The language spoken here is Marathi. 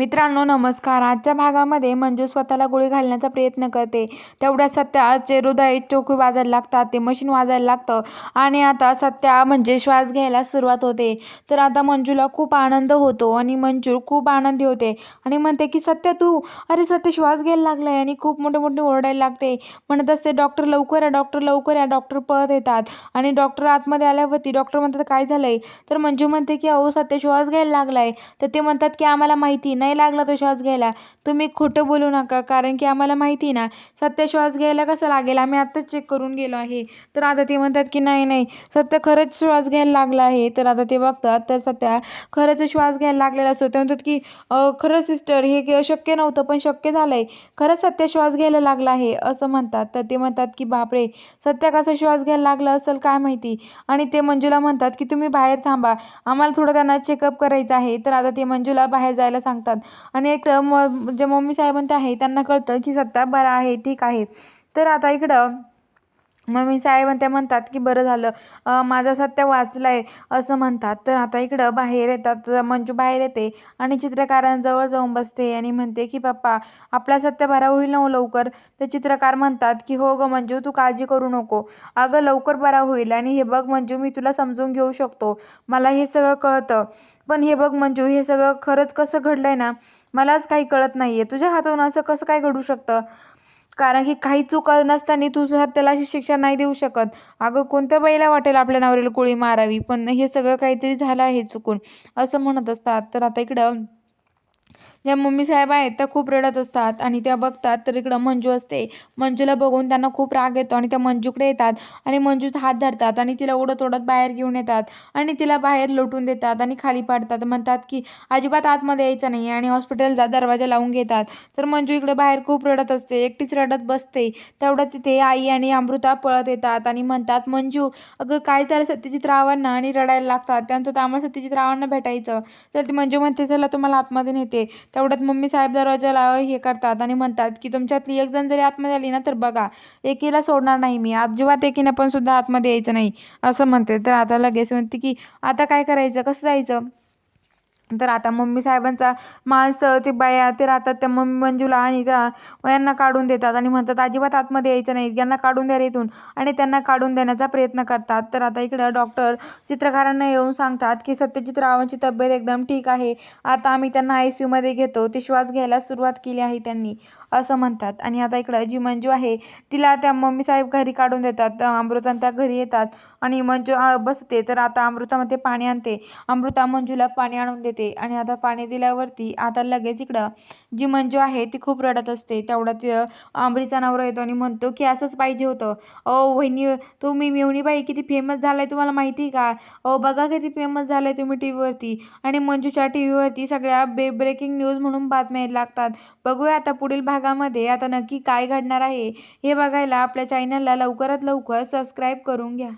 मित्रांनो नमस्कार. आजच्या भागामध्ये मंजू स्वतःला गोळी घालण्याचा प्रयत्न करते. तेवढ्या सत्याचे हृदय चोखी वाजायला लागतात ते मशीन वाजायला लागतं आणि आता सत्या म्हणजे श्वास घ्यायला सुरुवात होते. तर आता मंजूला खूप आनंद होतो आणि मंजू खूप आनंदी होते आणि म्हणते की सत्या तू? अरे सत्य श्वास घ्यायला लागलाय आणि खूप मोठे मोठे ओरडायला लागते. म्हणत असते डॉक्टर लवकर या डॉक्टर लवकर या डॉक्टर पळत येतात आणि डॉक्टर आतमध्ये आल्यावरती डॉक्टर म्हणतात काय झालंय? तर मंजू म्हणते की अहो सत्य श्वास घ्यायला लागलाय. तर ते म्हणतात की आम्हाला माहिती नाही नाही लागला तो श्वास घ्यायला. तुम्ही खोटं बोलू नका कारण की आम्हाला माहिती ना सत्य श्वास घ्यायला कसा लागेल? आम्ही आत्ताच चेक करून गेलो आहे. तर आता ते म्हणतात की नाही नाही सत्य खरंच श्वास घ्यायला लागला आहे. तर आता ते बघतात तर सत्या खरंच श्वास घ्यायला लागलेला असतो. ते म्हणतात की खरंच खरं सिस्टर हे शक्य नव्हतं पण शक्य झालं आहे खरंच सत्य श्वास घ्यायला लागला आहे असं म्हणतात. तर ते म्हणतात की बापरे सत्य कसा श्वास घ्यायला लागला असेल काय माहिती? आणि ते मंजूला म्हणतात की तुम्ही बाहेर थांबा. आम्हाला थोडं त्यांना चेकअप करायचं आहे. तर आता ते मंजूला बाहेर जायला सांगतात. आणि एक म जे मम्मी साहेबांते आहे त्यांना कळतं की सत्ता बरा आहे ठीक आहे. तर आता इकडं मम्मी साहेब ते म्हणतात की बरं झालं. माझा सत्य आहे असं म्हणतात. तर आता इकडं बाहेर येतात. मंजू बाहेर येते आणि चित्रकारांजवळ जाऊन बसते आणि म्हणते की पप्पा आपला सत्य बरा होईल ना हो लवकर? तर चित्रकार म्हणतात की हो गं मंजू तू काळजी करू नको. अगं लवकर बरा होईल आणि हे बघ मंजू मी तुला समजून घेऊ शकतो. मला हे सगळं कळतं. पण हे बघ मंजू हे सगळं खरंच कसं घडलं आहे ना मलाच काही कळत नाही आहे तुझ्या हातून असं कसं काय घडू शकतं? कारण की काही चूक नसताना तू सुद्धा त्याला अशी शिक्षा नाही देऊ शकत. अगं कोणत्या बाईला वाटेल आपल्या नवऱ्याला गोळी मारावी? पण हे सगळं काहीतरी झालं आहे चुकून. असं म्हणत असतात. तर आता इकडं ज्या मम्मी साहेब आहेत त्या खूप रडत असतात आणि त्या बघतात तर इकडं मंजू असते. मंजूला बघून त्यांना खूप राग येतो आणि त्या मंजूकडे येतात आणि मंजूचा हात धरतात आणि तिला ओढत ओढत बाहेर घेऊन येतात आणि तिला बाहेर लोटून देतात आणि खाली पाडतात. म्हणतात की अजिबात आतमध्ये यायचं नाही आणि हॉस्पिटलचा दरवाजा लावून घेतात. तर मंजू इकडे बाहेर खूप रडत असते एकटीच रडत बसते. तेवढंच तिथे आई आणि अमृता पळत येतात आणि म्हणतात मंजू अगं काय झालं सत्यजित रावांना आणि रडायला लागतात. त्यानंतर आम्हाला सत्यजित रावांना भेटायचं. तर ती मंजू म्हणते चला तुम्हाला आतमध्ये नेते. तेवढ्यात मम्मी साहेब दरवाजाला हे करतात आणि म्हणतात की तुमच्यातली एक जण जरी आतमध्ये आली ना तर बघा एकीला सोडणार नाही मी. अजिबात एकीने पण सुद्धा आतमध्ये यायचं नाही. असं म्हणते. तर आता लगेच म्हणते की आता काय करायचं? कसं जायचं? तर आता मम्मी साहेबांचा माणसं ते बाया ते राहतात त्या मम्मी मंजूला आणि त्या यांना काढून देतात आणि म्हणतात अजिबात आतमध्ये यायचं नाही. यांना काढून द्या रे इथून. आणि त्यांना काढून देण्याचा प्रयत्न करतात. तर आता इकडं डॉक्टर चित्रकारांना येऊन सांगतात की सत्यजित रावांची तब्येत एकदम ठीक आहे. आता आम्ही त्यांना आय सी यूमध्ये घेतो. ते श्वास घ्यायला सुरुवात केली आहे त्यांनी. असं म्हणतात. आणि आता इकडं जी मंजू आहे तिला त्या मम्मी साहेब घरी काढून देतात. अमृता त्या घरी येतात. आणि मंजू बसते तर आता अमृतामध्ये पाणी आणते. अमृता मंजूला पाणी आणून देते. आणि आता पाणी दिल्यावरती आता लगेच इकडं जी मंजू आहे ती खूप रडत असते. तेवढ्यात अं, आंबरीचा नवरा येतो आणि म्हणतो की असंच पाहिजे होतं. ओ वहिनी तुम्ही मेवणीबाई किती फेमस झालाय तुम्हाला माहिती आहे का? अहो बघा किती फेमस झालाय तुम्ही टी व्हीवरती आणि मंजूच्या टी व्हीवरती सगळ्या बे ब्रेकिंग न्यूज म्हणून बातम्या लागतात. बघूया आता पुढील भागामध्ये आता नक्की काय घडणार आहे हे बघायला आपल्या चॅनलला लवकरात लवकर सबस्क्राईब करून घ्या.